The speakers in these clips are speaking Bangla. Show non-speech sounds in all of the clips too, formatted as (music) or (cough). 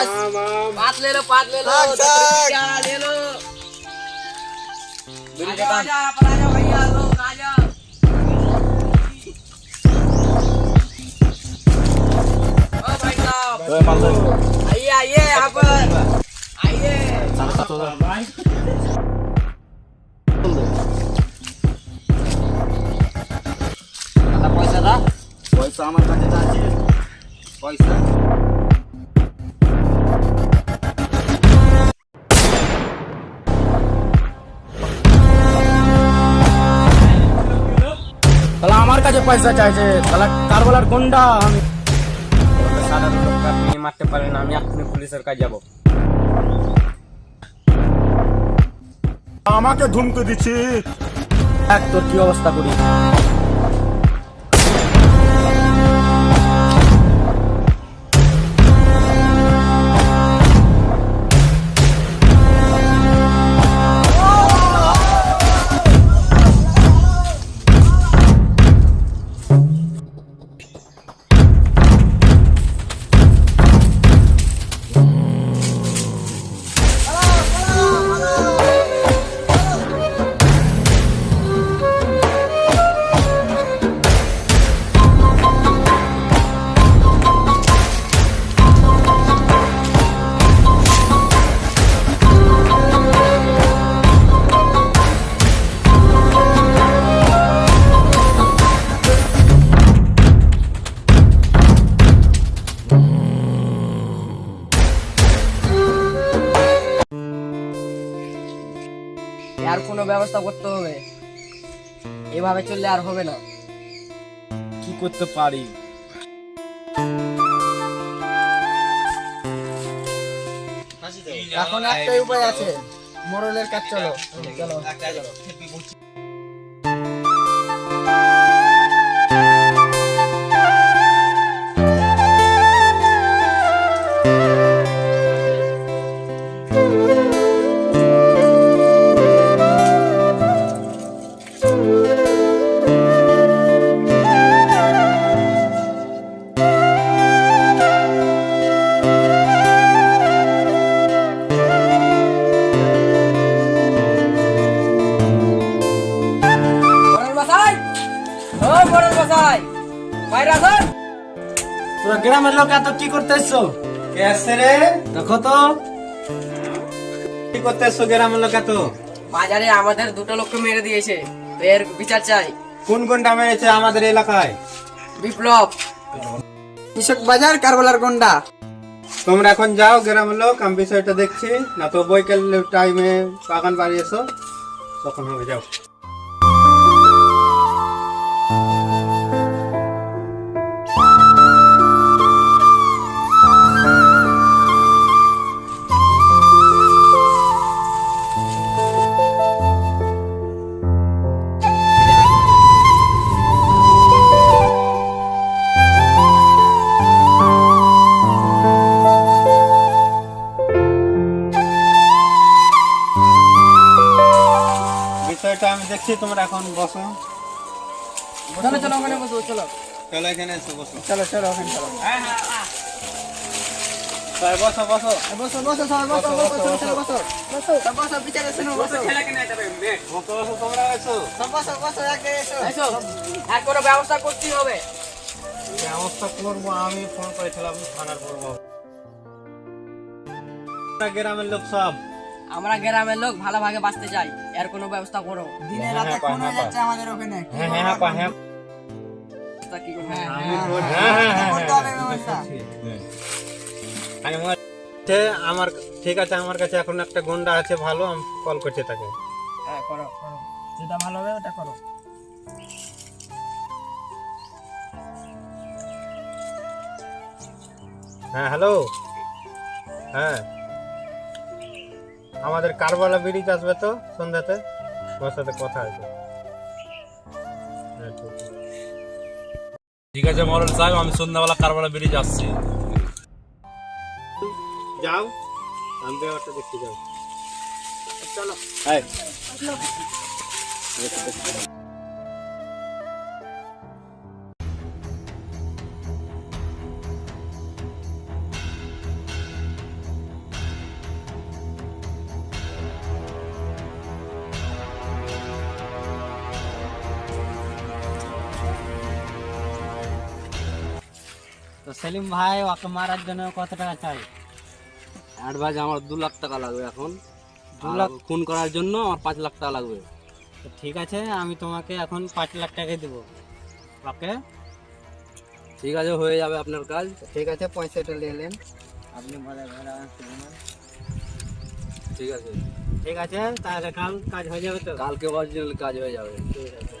बस पात ले लो पात ले लो साग, दस रुपये साग। क्या ले लो बीड़ी आ का जाओ, आ पान। जाओ, अपन आ जाओ भैया लोग आ जाओ ओ भाई साहब आइए आइए यहाँ पर आइए পয়সা দা পয়সা আমার কাছে তো আছে পয়সা কাছে পয়সা চাইছে তাহলে কারবালার গন্ডা আমি। সাধারণ মারতে পারেন আমি আপনি পুলিশের কাছে যাব আমাকে ধুমকে দিচ্ছি এক তোর কি অবস্থা করি। আর কোনো ব্যবস্থা করতে হবে। এভাবে চললে আর হবে না। কি করতে পারি? এখন একটাই উপায় আছে। মোরলের কাজ চলো। চলো। মশাই বাইরে আসুন তোরা গ্রামের লোক এত কি করতে এসছো কে আসছে রে? দেখো তো। কি করতে এসছো গ্রামের লোক এত? বাজারে আমাদের দুটো লোককে মেরে দিয়েছে। তো এর বিচার চাই। কোন কোনটা মেরেছে আমাদের এলাকায়? বিপ্লব। কৃষক বাজার কারবালার গন্ডা। তোমরা এখন যাও গ্রামের লোক আমি বিষয়টা দেখছি। না তো বৈকাল টাইমে বাগান বাড়ি এসো তখন হবে যাও। বিষয়টা আমি দেখছি তোমরা এখন বসো। চলো চলো ওখানে বসো চলো। চলো এখানে এসো বসো। চলো চলো ওখানে চলো। সবাই বসো বসো। বসো বসো সবাই বসো বসো বসো বসো বসো। সব বসো বিচারে শুনো বসো বসো। বসো তোমরা এসো। সব বসো বসো এক এসো। এসো। আর কোনো ব্যবস্থা করতেই হবে। ব্যবস্থা করব আমি ফোন করেছিলাম থানার বড় গ্রামের লোক সব। আমরা গ্রামের লোক ভালোভাবে বাঁচতে চাই এর কোনো ব্যবস্থা করো। দিনে হ্যাঁ, রাতে হ্যাঁ, হ্যাঁ, যাচ্ছে আমাদের ওখানে। হ্যাঁ হ্যাঁ হ্যাঁ হ্যাঁ। আমার ঠিক আছে আমার কাছে এখন একটা গন্ডা আছে ভালো আমি কল করছি তাকে। হ্যাঁ করো করো। যেটা ভালো হবে ওটা করো। হ্যাঁ হ্যালো। হ্যাঁ। আমাদের কারবালা ব্রিজ আসবে তো সন্ধ্যাতে? তোমার সাথে কথা আছে। হ্যাঁ, ঠিক আছে। ঠিক আছে মরল সাহেব আমি সন্ধ্যাবেলা কারবালা ব্রিজ আসছি। যাও আমি ব্যাপারটা দেখতে যাও। চলো। তো সেলিম ভাই ওকে মারার জন্য কত টাকা চাই? অ্যাডভান্স আমার দু লাখ টাকা লাগবে এখন। দু লাখ? খুন করার জন্য আমার পাঁচ লাখ টাকা লাগবে। তো ঠিক আছে আমি তোমাকে এখন পাঁচ লাখ টাকাই দেবো। ওকে? ঠিক আছে হয়ে যাবে আপনার কাজ। ঠিক আছে পয়সাটা নিয়ে নেন। আপনি বলে আসবেন ঠিক আছে। ঠিক আছে তাহলে কাল কাজ হয়ে যাবে তো? কালকে অরিজিনাল কাজ হয়ে যাবে। ঠিক ভাই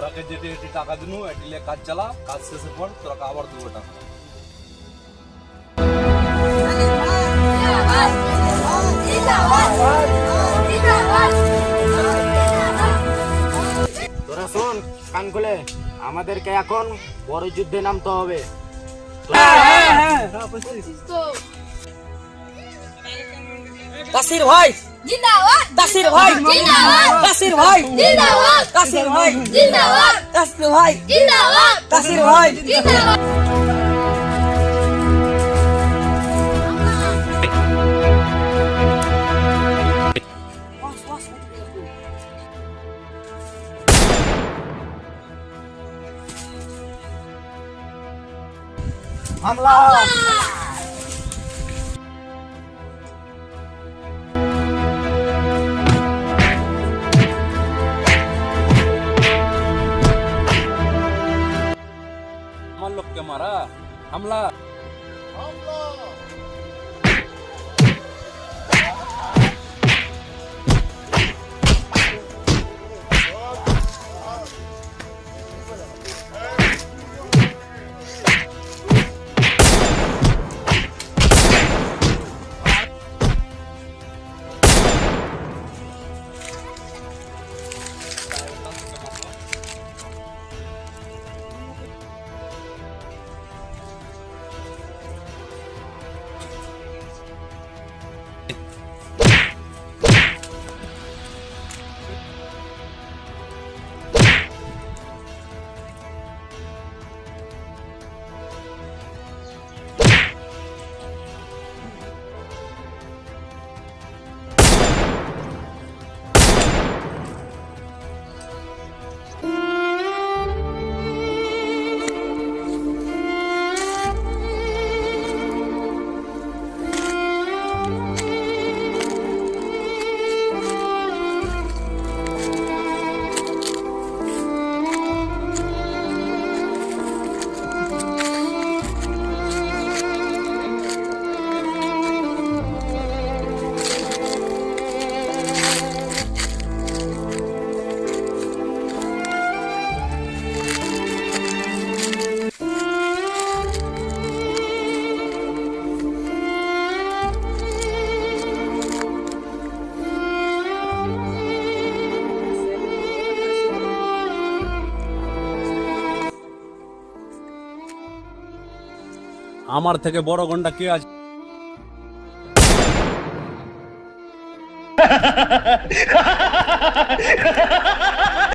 তোরাকে যেটি এটি টাকা দিনু এটি লিয়ে কাজ চালা কাজ শেষের পর তোরাকে আবার দেবো টাকা। তোরা শোন কান খুলে আমাদেরকে এখন বড় যুদ্ধে নামতে হবে। কাসির ভাই Dinawat. Tasiroy. Dinawat. Tasiroy. Dinawat. Tasiroy. Dinawat. Tasiroy. Dinawat. Tasiroy. Dinawat. Vamos lá! हमला আমার থেকে বড় গন্ডা কে আছে? (laughs)